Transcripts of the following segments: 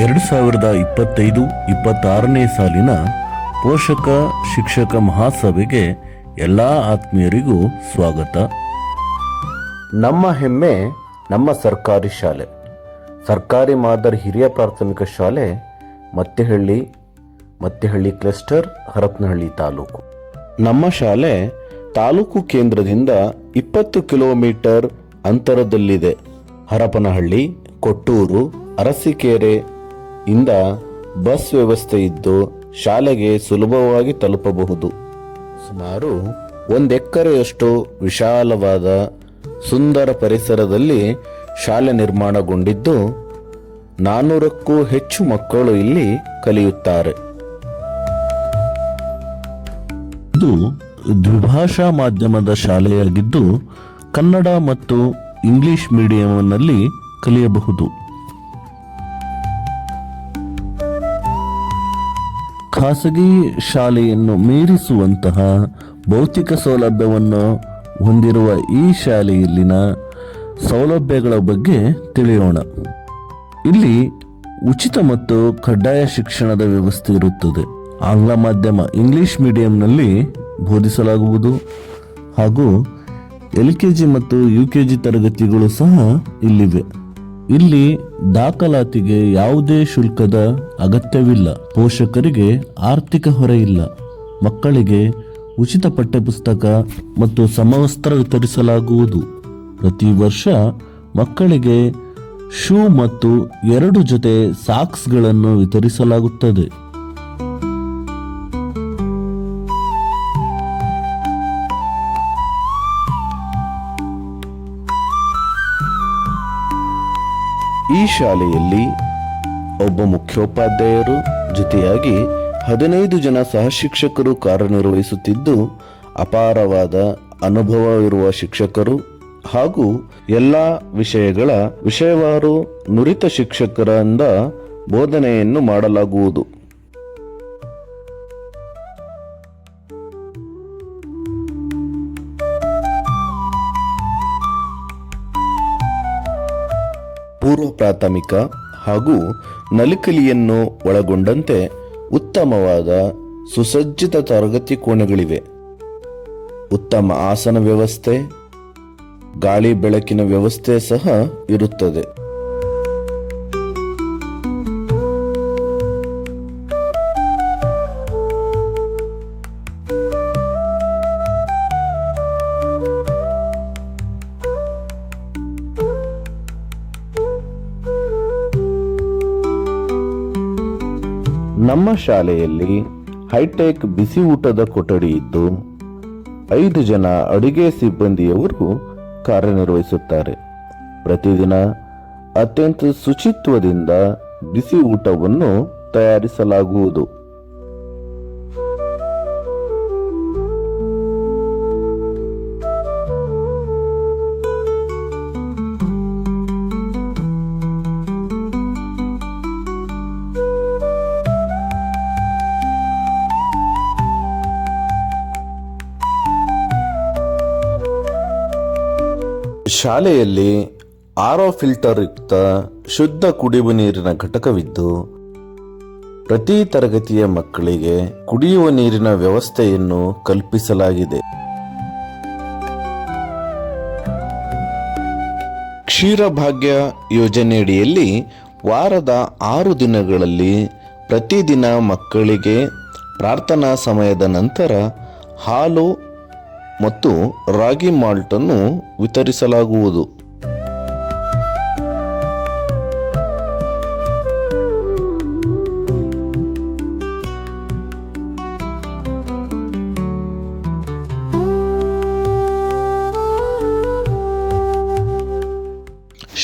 ಎರಡು ಸಾವಿರದ ಇಪ್ಪತ್ತೈದು ಇಪ್ಪತ್ತಾರನೇ ಸಾಲಿನ ಪೋಷಕ ಶಿಕ್ಷಕ ಮಹಾಸಭೆಗೆ ಎಲ್ಲ ಆತ್ಮೀಯರಿಗೂ ಸ್ವಾಗತ. ನಮ್ಮ ಹೆಮ್ಮೆ ನಮ್ಮ ಸರ್ಕಾರಿ ಶಾಲೆ. ಸರ್ಕಾರಿ ಮಾದರಿ ಹಿರಿಯ ಪ್ರಾಥಮಿಕ ಶಾಲೆ ಮತ್ತೆಹಳ್ಳಿ ಮತ್ತೆಹಳ್ಳಿ ಕ್ಲಸ್ಟರ್, ಹರಪನಹಳ್ಳಿ ತಾಲೂಕು. ನಮ್ಮ ಶಾಲೆ ತಾಲೂಕು ಕೇಂದ್ರದಿಂದ ಇಪ್ಪತ್ತು ಕಿಲೋಮೀಟರ್ ಅಂತರದಲ್ಲಿದೆ. ಹರಪನಹಳ್ಳಿ, ಕೊಟ್ಟೂರು, ಅರಸೀಕೆರೆ ಇಂದ ಬಸ್ ವ್ಯವಸ್ಥೆ ಇದ್ದು ಶಾಲೆಗೆ ಸುಲಭವಾಗಿ ತಲುಪಬಹುದು. ಸುಮಾರು ಒಂದು ಎಕರೆಯಷ್ಟು ವಿಶಾಲವಾದ ಸುಂದರ ಪರಿಸರದಲ್ಲಿ ಶಾಲೆ ನಿರ್ಮಾಣಗೊಂಡಿದ್ದು ನಾನ್ನೂರಕ್ಕೂ ಹೆಚ್ಚು ಮಕ್ಕಳು ಇಲ್ಲಿ ಕಲಿಯುತ್ತಾರೆ. ಇದು ದ್ವಿಭಾಷಾ ಮಾಧ್ಯಮದ ಶಾಲೆಯಾಗಿದ್ದು, ಕನ್ನಡ ಮತ್ತು ಇಂಗ್ಲಿಷ್ ಮೀಡಿಯಂನಲ್ಲಿ ಕಲಿಯಬಹುದು. ಖಾಸಗಿ ಶಾಲೆಯನ್ನು ಮೀರಿಸುವಂತಹ ಭೌತಿಕ ಸೌಲಭ್ಯವನ್ನು ಹೊಂದಿರುವ ಈ ಶಾಲೆಯಲ್ಲಿನ ಸೌಲಭ್ಯಗಳ ಬಗ್ಗೆ ತಿಳಿಯೋಣ. ಇಲ್ಲಿ ಉಚಿತ ಮತ್ತು ಕಡ್ಡಾಯ ಶಿಕ್ಷಣದ ವ್ಯವಸ್ಥೆ ಇರುತ್ತದೆ. ಆಂಗ್ಲ ಮಾಧ್ಯಮ, ಇಂಗ್ಲಿಷ್ ಮೀಡಿಯಂನಲ್ಲಿ ಬೋಧಿಸಲಾಗುವುದು. ಹಾಗೂ ಎಲ್ ಕೆ ಜಿ ಮತ್ತು ಯು ಕೆ ಜಿ ತರಗತಿಗಳು ಸಹ ಇಲ್ಲಿವೆ. ಇಲ್ಲಿ ದಾಖಲಾತಿಗೆ ಯಾವುದೇ ಶುಲ್ಕದ ಅಗತ್ಯವಿಲ್ಲ. ಪೋಷಕರಿಗೆ ಆರ್ಥಿಕ ಹೊರೆ ಇಲ್ಲ. ಮಕ್ಕಳಿಗೆ ಉಚಿತ ಪಠ್ಯಪುಸ್ತಕ ಮತ್ತು ಸಮವಸ್ತ್ರ ವಿತರಿಸಲಾಗುವುದು. ಪ್ರತಿ ವರ್ಷ ಮಕ್ಕಳಿಗೆ ಶೂ ಮತ್ತು ಎರಡು ಜೊತೆ ಸಾಕ್ಸ್ಗಳನ್ನು ವಿತರಿಸಲಾಗುತ್ತದೆ. ಈ ಶಾಲೆಯಲ್ಲಿ ಒಬ್ಬ ಮುಖ್ಯೋಪಾಧ್ಯಾಯರು ಜೊತೆಯಾಗಿ ಹದಿನೈದು ಜನ ಸಹಶಿಕ್ಷಕರು ಕಾರ್ಯನಿರ್ವಹಿಸುತ್ತಿದ್ದು, ಅಪಾರವಾದ ಅನುಭವವಿರುವ ಶಿಕ್ಷಕರು ಹಾಗೂ ಎಲ್ಲ ವಿಷಯಗಳ ವಿಷಯವಾರು ನುರಿತ ಶಿಕ್ಷಕರಿಂದ ಬೋಧನೆಯನ್ನು ಮಾಡಲಾಗುವುದು. ಪೂರ್ವ ಪ್ರಾಥಮಿಕ ಹಾಗೂ ನಲಿಕಲಿಯನ್ನು ಒಳಗೊಂಡಂತೆ ಉತ್ತಮವಾದ ಸುಸಜ್ಜಿತ ತರಗತಿ ಕೋಣೆಗಳಿವೆ. ಉತ್ತಮ ಆಸನ ವ್ಯವಸ್ಥೆ, ಗಾಳಿ ಬೆಳಕಿನ ವ್ಯವಸ್ಥೆ ಸಹ ಇರುತ್ತದೆ. ನಮ್ಮ ಶಾಲೆಯಲ್ಲಿ ಹೈಟೆಕ್ ಬಿಸಿ ಊಟದ ಕೊಠಡಿ ಇದ್ದು, ಐದು ಜನ ಅಡುಗೆ ಸಿಬ್ಬಂದಿಯವರು ಕಾರ್ಯನಿರ್ವಹಿಸುತ್ತಾರೆ. ಪ್ರತಿದಿನ ಅತ್ಯಂತ ಶುಚಿತ್ವದಿಂದ ಬಿಸಿ ಊಟವನ್ನು ತಯಾರಿಸಲಾಗುವುದು. ಶಾಲೆಯಲ್ಲಿ ಆರೋ ಫಿಲ್ಟರ್ ಯುಕ್ತ ಶುದ್ಧ ಕುಡಿಯುವ ನೀರಿನ ಘಟಕವಿದ್ದು, ಪ್ರತಿ ತರಗತಿಯ ಮಕ್ಕಳಿಗೆ ಕುಡಿಯುವ ನೀರಿನ ವ್ಯವಸ್ಥೆಯನ್ನು ಕಲ್ಪಿಸಲಾಗಿದೆ. ಕ್ಷೀರಭಾಗ್ಯ ಯೋಜನೆಯಡಿಯಲ್ಲಿ ವಾರದ ಆರು ದಿನಗಳಲ್ಲಿ ಪ್ರತಿದಿನ ಮಕ್ಕಳಿಗೆ ಪ್ರಾರ್ಥನಾ ಸಮಯದ ನಂತರ ಹಾಲು ಮತ್ತು ರಾಗಿ ಮಾಲ್ಟ್ ಅನ್ನು ವಿತರಿಸಲಾಗುವುದು.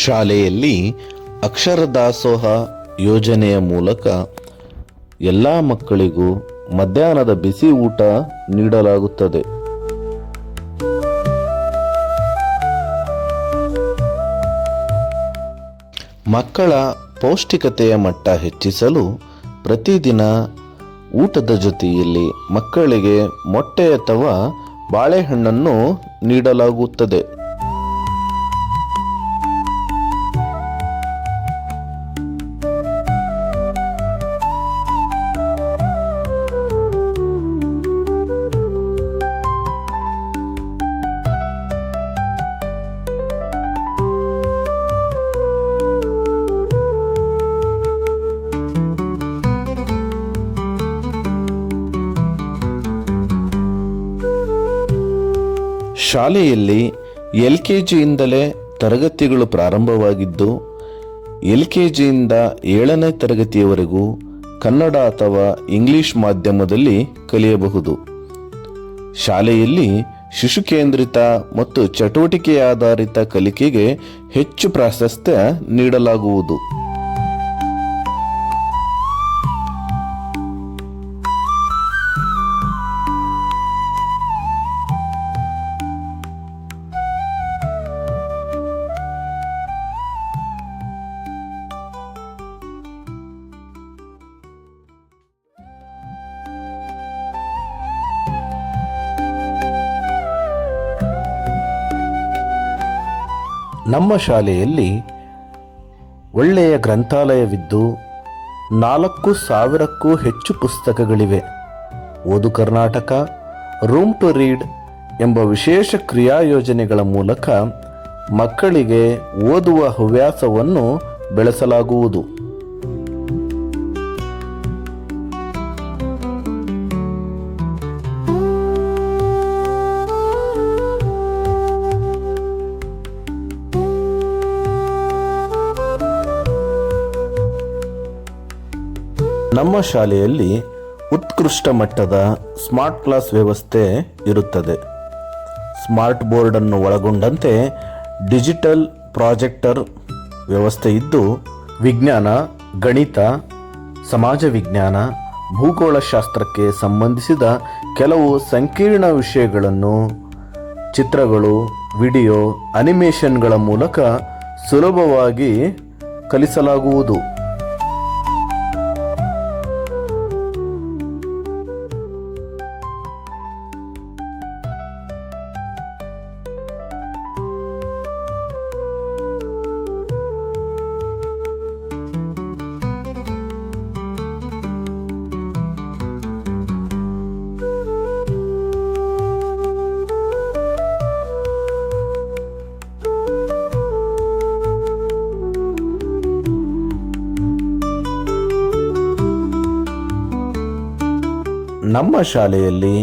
ಶಾಲೆಯಲ್ಲಿ ಅಕ್ಷರ ದಾಸೋಹ ಯೋಜನೆಯ ಮೂಲಕ ಎಲ್ಲ ಮಕ್ಕಳಿಗೂ ಮಧ್ಯಾಹ್ನದ ಬಿಸಿ ಊಟ ನೀಡಲಾಗುತ್ತದೆ. ಮಕ್ಕಳ ಪೌಷ್ಟಿಕತೆಯ ಮಟ್ಟ ಹೆಚ್ಚಿಸಲು ಪ್ರತಿದಿನ ಊಟದ ಜೊತೆಯಲ್ಲಿ ಮಕ್ಕಳಿಗೆ ಮೊಟ್ಟೆ ಅಥವಾ ಬಾಳೆಹಣ್ಣನ್ನು ನೀಡಲಾಗುತ್ತದೆ. ಶಾಲೆಯಲ್ಲಿ ಎಲ್ ಕೆ ಜಿಯಿಂದಲೇ ತರಗತಿಗಳು ಪ್ರಾರಂಭವಾಗಿದ್ದು ಎಲ್ ಕೆ ಜಿಯಿಂದ ಏಳನೇ ತರಗತಿಯವರೆಗೂ ಕನ್ನಡ ಅಥವಾ ಇಂಗ್ಲಿಷ್ ಮಾಧ್ಯಮದಲ್ಲಿ ಕಲಿಯಬಹುದು. ಶಾಲೆಯಲ್ಲಿ ಶಿಶು ಕೇಂದ್ರಿತ ಮತ್ತು ಚಟುವಟಿಕೆ ಆಧಾರಿತ ಕಲಿಕೆಗೆ ಹೆಚ್ಚು ಪ್ರಾಶಸ್ತ್ಯ ನೀಡಲಾಗುವುದು. ನಮ್ಮ ಶಾಲೆಯಲ್ಲಿ ಒಳ್ಳೆಯ ಗ್ರಂಥಾಲಯವಿದ್ದು ನಾಲ್ಕು ಸಾವಿರಕ್ಕೂ ಹೆಚ್ಚು ಪುಸ್ತಕಗಳಿವೆ. ಓದು ಕರ್ನಾಟಕ, ರೂಮ್ ಟು ರೀಡ್ ಎಂಬ ವಿಶೇಷ ಕ್ರಿಯಾ ಯೋಜನೆಗಳ ಮೂಲಕ ಮಕ್ಕಳಿಗೆ ಓದುವ ಹವ್ಯಾಸವನ್ನು ಬೆಳೆಸಲಾಗುವುದು. ನಮ್ಮ ಶಾಲೆಯಲ್ಲಿ ಉತ್ಕೃಷ್ಟ ಮಟ್ಟದ ಸ್ಮಾರ್ಟ್ ಕ್ಲಾಸ್ ವ್ಯವಸ್ಥೆ ಇರುತ್ತದೆ. ಸ್ಮಾರ್ಟ್ ಬೋರ್ಡನ್ನು ಒಳಗೊಂಡಂತೆ ಡಿಜಿಟಲ್ ಪ್ರಾಜೆಕ್ಟರ್ ವ್ಯವಸ್ಥೆ ಇದ್ದು, ವಿಜ್ಞಾನ, ಗಣಿತ, ಸಮಾಜ ವಿಜ್ಞಾನ, ಭೂಗೋಳಶಾಸ್ತ್ರಕ್ಕೆ ಸಂಬಂಧಿಸಿದ ಕೆಲವು ಸಂಕೀರ್ಣ ವಿಷಯಗಳನ್ನು, ಚಿತ್ರಗಳು, ವಿಡಿಯೋ, ಅನಿಮೇಷನ್ಗಳ ಮೂಲಕ ಸುಲಭವಾಗಿ ಕಲಿಸಲಾಗುವುದು. ನಮ್ಮ ಶಾಲೆಯಲ್ಲಿ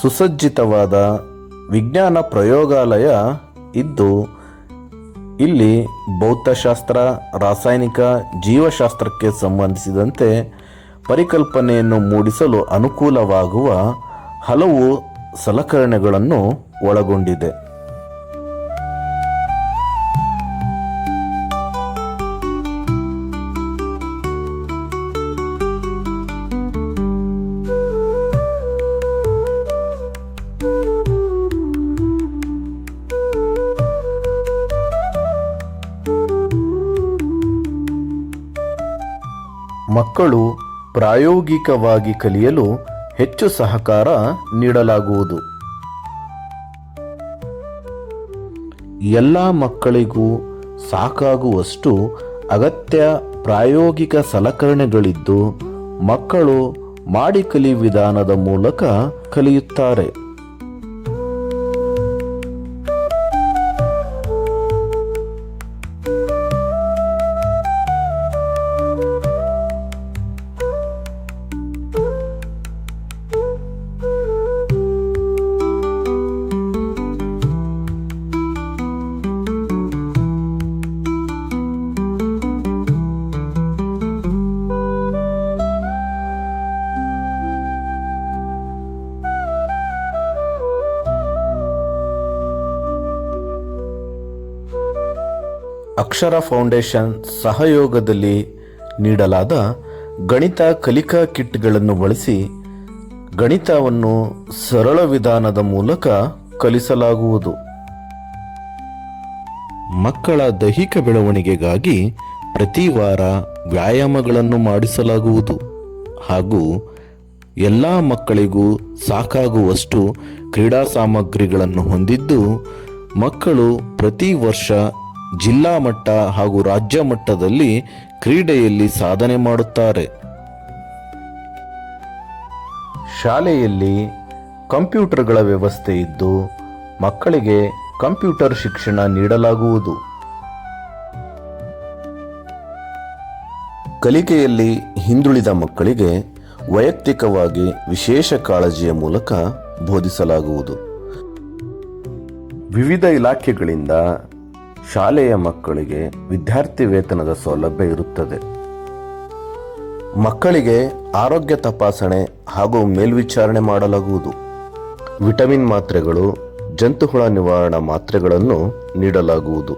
ಸುಸಜ್ಜಿತವಾದ ವಿಜ್ಞಾನ ಪ್ರಯೋಗಾಲಯ ಇದ್ದು, ಇಲ್ಲಿ ಭೌತಶಾಸ್ತ್ರ, ರಾಸಾಯನಿಕ, ಜೀವಶಾಸ್ತ್ರಕ್ಕೆ ಸಂಬಂಧಿಸಿದಂತೆ ಪರಿಕಲ್ಪನೆಯನ್ನು ಮೂಡಿಸಲು ಅನುಕೂಲವಾಗುವ ಹಲವು ಸಲಕರಣೆಗಳನ್ನು ಒಳಗೊಂಡಿದೆ. ಮಕ್ಕಳು ಪ್ರಾಯೋಗಿಕವಾಗಿ ಕಲಿಯಲು ಹೆಚ್ಚು ಸಹಕಾರ ನೀಡಲಾಗುವುದು. ಎಲ್ಲ ಮಕ್ಕಳಿಗೂ ಸಾಕಾಗುವಷ್ಟು ಅಗತ್ಯ ಪ್ರಾಯೋಗಿಕ ಸಲಕರಣೆಗಳಿದ್ದು ಮಕ್ಕಳು ಮಾಡಿ ಕಲಿ ವಿಧಾನದ ಮೂಲಕ ಕಲಿಯುತ್ತಾರೆ. ಅಕ್ಷರ ಫೌಂಡೇಶನ್ ಸಹಯೋಗದಲ್ಲಿ ನೀಡಲಾದ ಗಣಿತ ಕಲಿಕಾ ಕಿಟ್ಗಳನ್ನು ಬಳಸಿ ಗಣಿತವನ್ನು ಸರಳ ವಿಧಾನದ ಮೂಲಕ ಕಲಿಸಲಾಗುವುದು. ಮಕ್ಕಳ ದೈಹಿಕ ಬೆಳವಣಿಗೆಗಾಗಿ ಪ್ರತಿ ವಾರ ವ್ಯಾಯಾಮಗಳನ್ನು ಮಾಡಿಸಲಾಗುವುದು. ಹಾಗೂ ಎಲ್ಲ ಮಕ್ಕಳಿಗೂ ಸಾಕಾಗುವಷ್ಟು ಕ್ರೀಡಾ ಸಾಮಗ್ರಿಗಳನ್ನು ಹೊಂದಿದ್ದು ಮಕ್ಕಳು ಪ್ರತಿ ವರ್ಷ ಜಿಲ್ಲಾ ಮಟ್ಟ ಹಾಗೂ ರಾಜ್ಯ ಮಟ್ಟದಲ್ಲಿ ಕ್ರೀಡೆಯಲ್ಲಿ ಸಾಧನೆ ಮಾಡುತ್ತಾರೆ. ಶಾಲೆಯಲ್ಲಿ ಕಂಪ್ಯೂಟರ್ಗಳ ವ್ಯವಸ್ಥೆ ಇದ್ದು, ಮಕ್ಕಳಿಗೆ ಕಂಪ್ಯೂಟರ್ ಶಿಕ್ಷಣ ನೀಡಲಾಗುವುದು. ಕಲಿಕೆಯಲ್ಲಿ ಹಿಂದುಳಿದ ಮಕ್ಕಳಿಗೆ ವೈಯಕ್ತಿಕವಾಗಿ ವಿಶೇಷ ಕಾಳಜಿಯ ಮೂಲಕ ಬೋಧಿಸಲಾಗುವುದು. ವಿವಿಧ ಇಲಾಖೆಗಳಿಂದ ಶಾಲೆಯ ಮಕ್ಕಳಿಗೆ ವಿದ್ಯಾರ್ಥಿ ವೇತನದ ಸೌಲಭ್ಯ ಇರುತ್ತದೆ. ಮಕ್ಕಳಿಗೆ ಆರೋಗ್ಯ ತಪಾಸಣೆ ಹಾಗೂ ಮೇಲ್ವಿಚಾರಣೆ ಮಾಡಲಾಗುವುದು. ವಿಟಮಿನ್ ಮಾತ್ರೆಗಳು ಜಂತುಹುಳ ನಿವಾರಣಾ ಮಾತ್ರೆಗಳನ್ನು ನೀಡಲಾಗುವುದು.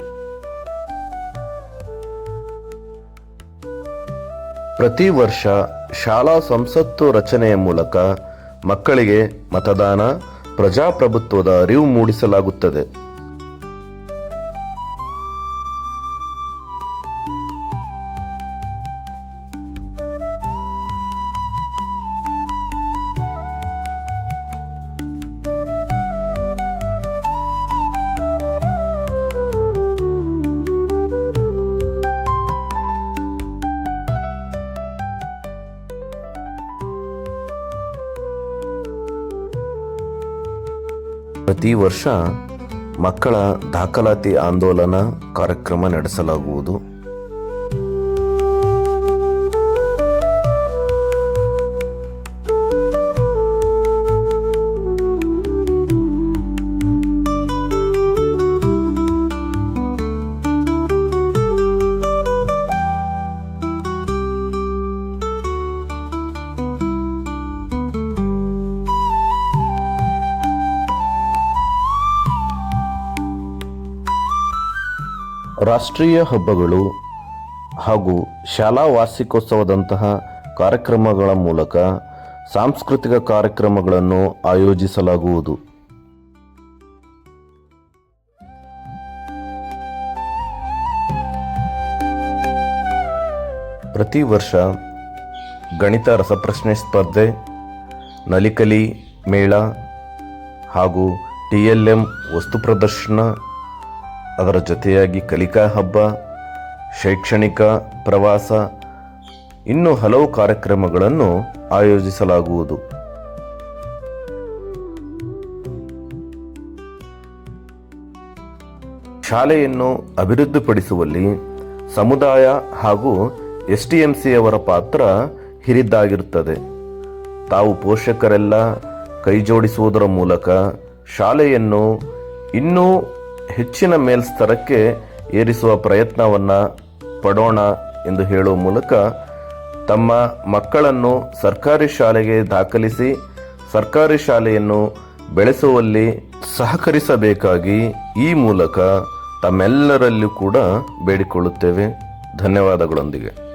ಪ್ರತಿ ವರ್ಷ ಶಾಲಾ ಸಂಸತ್ತು ರಚನೆಯ ಮೂಲಕ ಮಕ್ಕಳಿಗೆ ಮತದಾನ, ಪ್ರಜಾಪ್ರಭುತ್ವದ ಅರಿವು ಮೂಡಿಸಲಾಗುತ್ತದೆ. ಪ್ರತಿ ವರ್ಷ ಮಕ್ಕಳ ದಾಖಲಾತಿ ಆಂದೋಲನ ಕಾರ್ಯಕ್ರಮ ನಡೆಸಲಾಗುವುದು. ರಾಷ್ಟ್ರೀಯ ಹಬ್ಬಗಳು ಹಾಗೂ ಶಾಲಾ ವಾರ್ಷಿಕೋತ್ಸವದಂತಹ ಕಾರ್ಯಕ್ರಮಗಳ ಮೂಲಕ ಸಾಂಸ್ಕೃತಿಕ ಕಾರ್ಯಕ್ರಮಗಳನ್ನು ಆಯೋಜಿಸಲಾಗುವುದು. ಪ್ರತಿ ವರ್ಷ ಗಣಿತ ರಸಪ್ರಶ್ನೆ ಸ್ಪರ್ಧೆ, ನಲಿಕಲಿ ಮೇಳ ಹಾಗೂ ಟಿ ಎಲ್ ಎಂ ವಸ್ತು ಪ್ರದರ್ಶನ ಅದರ ಜೊತೆಯಾಗಿ ಕಲಿಕಾ ಹಬ್ಬ, ಶೈಕ್ಷಣಿಕ ಪ್ರವಾಸ, ಇನ್ನೂ ಹಲವು ಕಾರ್ಯಕ್ರಮಗಳನ್ನು ಆಯೋಜಿಸಲಾಗುವುದು. ಶಾಲೆಯನ್ನು ಅಭಿವೃದ್ಧಿಪಡಿಸುವಲ್ಲಿ ಸಮುದಾಯ ಹಾಗೂ ಎಸ್ ಟಿ ಎಂ ಸಿಯವರ ಪಾತ್ರ ಹಿರಿದಾಗಿರುತ್ತದೆ ತಾವು ಪೋಷಕರೆಲ್ಲ ಕೈಜೋಡಿಸುವುದರ ಮೂಲಕ ಶಾಲೆಯನ್ನು ಇನ್ನೂ ಹೆಚ್ಚಿನ ಮೇಲ್ಸ್ತರಕ್ಕೆ ಏರಿಸುವ ಪ್ರಯತ್ನವನ್ನು ಪಡೋಣ ಎಂದು ಹೇಳುವ ಮೂಲಕ ತಮ್ಮ ಮಕ್ಕಳನ್ನು ಸರ್ಕಾರಿ ಶಾಲೆಗೆ ದಾಖಲಿಸಿ ಸರ್ಕಾರಿ ಶಾಲೆಯನ್ನು ಬೆಳೆಸುವಲ್ಲಿ ಸಹಕರಿಸಬೇಕಾಗಿ ಈ ಮೂಲಕ ತಮ್ಮೆಲ್ಲರಲ್ಲೂ ಕೂಡ ಬೇಡಿಕೊಳ್ಳುತ್ತೇವೆ. ಧನ್ಯವಾದಗಳೊಂದಿಗೆ.